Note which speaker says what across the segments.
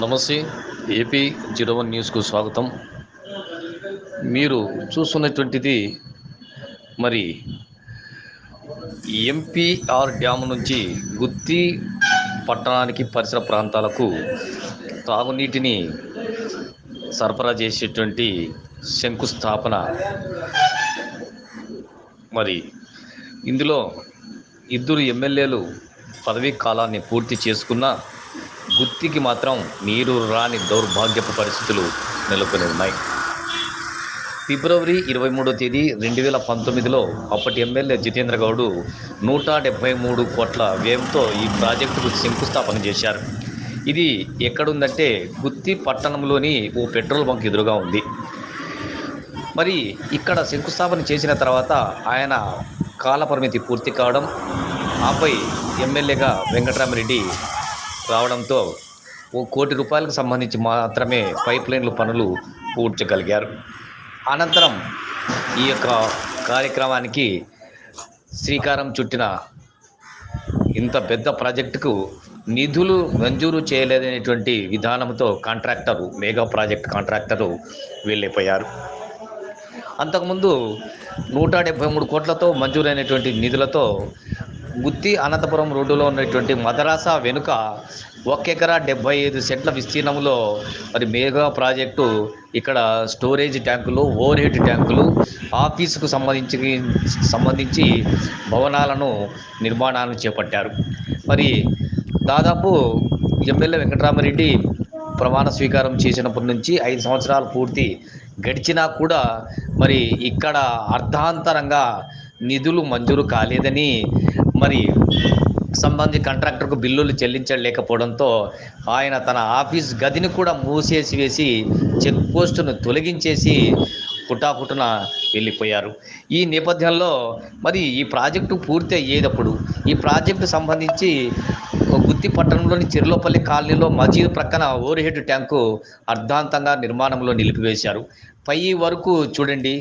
Speaker 1: నమస్తే AP zero one న్యూస్కు స్వాగతం. మీరు చూస్తున్నటువంటిది మరి ఎంపీఆర్ డ్యామ్ నుంచి గుత్తి పట్టణానికి పరిసర ప్రాంతాలకు తాగునీటిని సరఫరా చేసేటువంటి శంకుస్థాపన మరి ఇందులో ఇద్దరు ఎమ్మెల్యేలు పదవీ కాలాన్ని పూర్తి చేసుకున్న గుత్తికి మాత్రం నీరు రాని దౌర్భాగ్యపు పరిస్థితులు నెలకొని ఉన్నాయి. ఫిబ్రవరి ఇరవై మూడో తేదీ రెండు వేల పంతొమ్మిదిలో అప్పటి ఎమ్మెల్యే జితేంద్ర గౌడ్ నూట డెబ్బై మూడు కోట్ల వ్యయంతో ఈ ప్రాజెక్టుకు శంకుస్థాపన చేశారు. ఇది ఎక్కడుందంటే గుత్తి పట్టణంలోని ఓ పెట్రోల్ బంక్ ఎదురుగా ఉంది. మరి ఇక్కడ శంకుస్థాపన చేసిన తర్వాత ఆయన కాలపరిమితి పూర్తి కావడం ఆపై ఎమ్మెల్యేగా వెంకటరామరెడ్డి రావడంతో ఓ కోటి రూపాయలకు సంబంధించి మాత్రమే పైప్ లైన్లు పనులు పూడ్చగలిగారు. అనంతరం ఈ యొక్క కార్యక్రమానికి శ్రీకారం చుట్టిన ఇంత పెద్ద ప్రాజెక్టుకు నిధులు మంజూరు చేయలేదనేటువంటి విధానంతో కాంట్రాక్టరు మెగా ప్రాజెక్ట్ కాంట్రాక్టరు వెళ్ళిపోయారు. అంతకుముందు నూట డెబ్బై మూడు కోట్లతో మంజూరైనటువంటి నిధులతో గుత్తి అనంతపురం రోడ్డులో ఉన్నటువంటి మదరాసా వెనుక ఒక ఎకరా డెబ్బై ఐదు సెంట్ల విస్తీర్ణంలో మరి మేఘా ప్రాజెక్టు ఇక్కడ స్టోరేజ్ ట్యాంకులు ఓవర్ హెడ్ ట్యాంకులు ఆఫీసుకు సంబంధించి సంబంధించి భవనాలను నిర్మాణాలను చేపట్టారు. మరి దాదాపు ఎమ్మెల్యే వెంకటరామరెడ్డి ప్రమాణ స్వీకారం చేసినప్పటి నుంచి ఐదు సంవత్సరాలు పూర్తి గడిచినా కూడా మరి ఇక్కడ అర్ధాంతరంగా నిధులు మంజూరు కాలేదని మరి సంబంధి కాంట్రాక్టర్కు బిల్లులు చెల్లించలేకపోవడంతో ఆయన తన ఆఫీస్ గదిని కూడా మూసేసి వేసి చెక్ పోస్టును తొలగించేసి పుటాపుటున వెళ్ళిపోయారు. ఈ నేపథ్యంలో మరి ఈ ప్రాజెక్టు పూర్తి అయ్యేటప్పుడు ఈ ప్రాజెక్టు సంబంధించి గుత్తి పట్టణంలోని చిరులోపల్లి కాలనీలో మజీద్ ప్రక్కన ఓవర్ హెడ్ ట్యాంకు అర్ధాంతంగా నిర్మాణంలో నిలిపివేశారు. పై వరకు చూడండి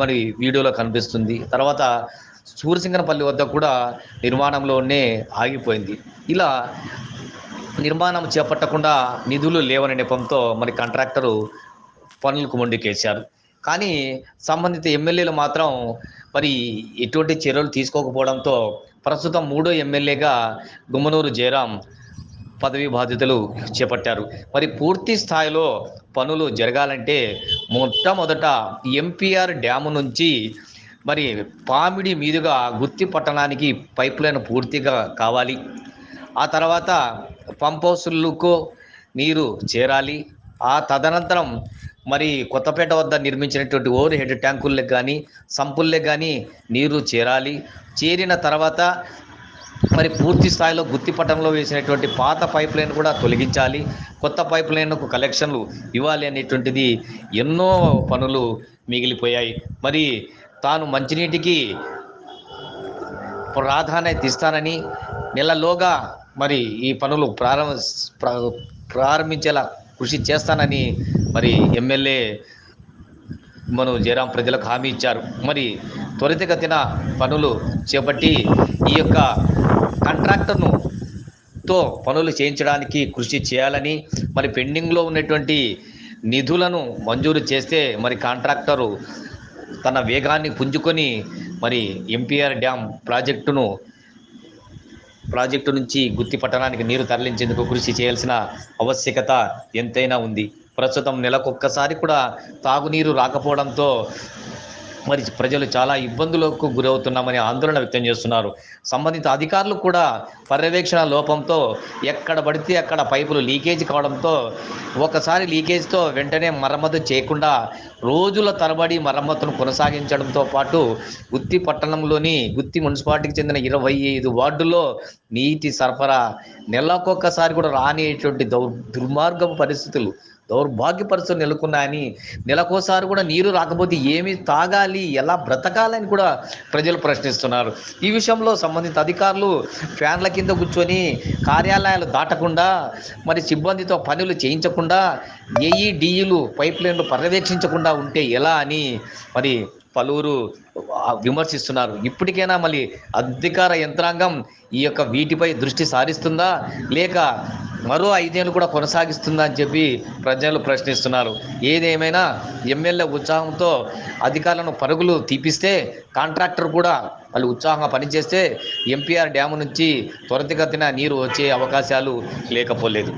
Speaker 1: మరి వీడియోలో కనిపిస్తుంది. తర్వాత సూర్యసింగనపల్లి వద్ద కూడా నిర్మాణంలోనే ఆగిపోయింది. ఇలా నిర్మాణం చేపట్టకుండా నిధులు లేవని నెపంతో మరి కాంట్రాక్టరు పనులకు మొండికేశారు కానీ సంబంధిత ఎమ్మెల్యేలు మాత్రం మరి ఎటువంటి చర్యలు తీసుకోకపోవడంతో ప్రస్తుతం మూడో ఎమ్మెల్యేగా గుమ్మనూరు జయరాం పదవి బాధ్యతలు చేపట్టారు. మరి పూర్తి స్థాయిలో పనులు జరగాలంటే మొట్టమొదట ఎంపీఆర్ డ్యాము నుంచి మరి పామిడి మీదుగా గుత్తి పట్టణానికి పైప్ లైన్ పూర్తిగా కావాలి. ఆ తర్వాత పంప్ హౌసులకు నీరు చేరాలి. ఆ తదనంతరం మరి కొత్తపేట వద్ద నిర్మించినటువంటి ఓవర్ హెడ్ ట్యాంకులకు కానీ సంపుల్లకి కానీ నీరు చేరాలి. చేరిన తర్వాత మరి పూర్తి స్థాయిలో గుత్తిపట్టంలో వేసినటువంటి పాత పైప్ లైన్ కూడా తొలగించాలి. కొత్త పైప్ లైన్కు కలెక్షన్లు ఇవ్వాలి అనేటువంటిది ఎన్నో పనులు మిగిలిపోయాయి. మరి తాను మంచినీటికి ప్రాధాన్యత ఇస్తానని నెలలోగా మరి ఈ పనులు ప్రారంభ ప్రారంభించేలా కృషి చేస్తానని మరి ఎమ్మెల్యే మనం జయరాం ప్రజలకు హామీ ఇచ్చారు. మరి త్వరితగతిన పనులు చేపట్టి ఈ యొక్క కాంట్రాక్టర్ను తో పనులు చేయించడానికి కృషి చేయాలని మరి పెండింగ్లో ఉన్నటువంటి నిధులను మంజూరు చేస్తే మరి కాంట్రాక్టరు తన వేగాన్ని పుంజుకొని మరి ఎంపీఆర్ డ్యామ్ ప్రాజెక్టును ప్రాజెక్టు నుంచి గుత్తి పట్టణానికి నీరు తరలించేందుకు కృషి చేయాల్సిన ఆవశ్యకత ఎంతైనా ఉంది. ప్రస్తుతం నెలకొక్కసారి కూడా తాగునీరు రాకపోవడంతో మరి ప్రజలు చాలా ఇబ్బందులకు గురవుతున్నామని ఆందోళన వ్యక్తం చేస్తున్నారు. సంబంధిత అధికారులు కూడా పర్యవేక్షణ లోపంతో ఎక్కడ పడితే అక్కడ పైపులు లీకేజ్ కావడంతో ఒకసారి లీకేజ్తో వెంటనే మరమ్మతు చేయకుండా రోజుల తరబడి మరమ్మతును కొనసాగించడంతో పాటు గుత్తి పట్టణంలోని గుత్తి మున్సిపాలిటీకి చెందిన ఇరవై ఐదు వార్డుల్లో నీటి సరఫరా నెలకొక్కసారి కూడా రానిటువంటి దౌ దుర్మార్గపు పరిస్థితులు దౌర్భాగ్య నెలకొన్నాయని నెలకోసారి కూడా నీరు రాకపోతే ఏమి తాగాలి ఎలా బ్రతకాలని కూడా ప్రజలు ప్రశ్నిస్తున్నారు. ఈ విషయంలో సంబంధిత అధికారులు ఫ్యాన్ల కింద కూర్చొని కార్యాలయాలు దాటకుండా మరి సిబ్బందితో పనులు చేయించకుండా ఏఈడిఈలు పైప్ లైన్లు పర్యవేక్షించకుండా ఉంటే ఎలా అని మరి పలువురు విమర్శిస్తున్నారు. ఇప్పటికైనా మళ్ళీ అధికార యంత్రాంగం ఈ యొక్క వీటిపై దృష్టి సారిస్తుందా లేక మరో ఐదేళ్ళు కూడా కొనసాగిస్తుందా అని చెప్పి ప్రజలు ప్రశ్నిస్తున్నారు. ఏదేమైనా ఎమ్మెల్యే ఉత్సాహంతో అధికారులను పరుగులు తీపిస్తే కాంట్రాక్టర్ కూడా వాళ్ళు ఉత్సాహంగా పనిచేస్తే ఎంపీఆర్ డ్యాము నుంచి త్వరితగతిన నీరు వచ్చే అవకాశాలు లేకపోలేదు.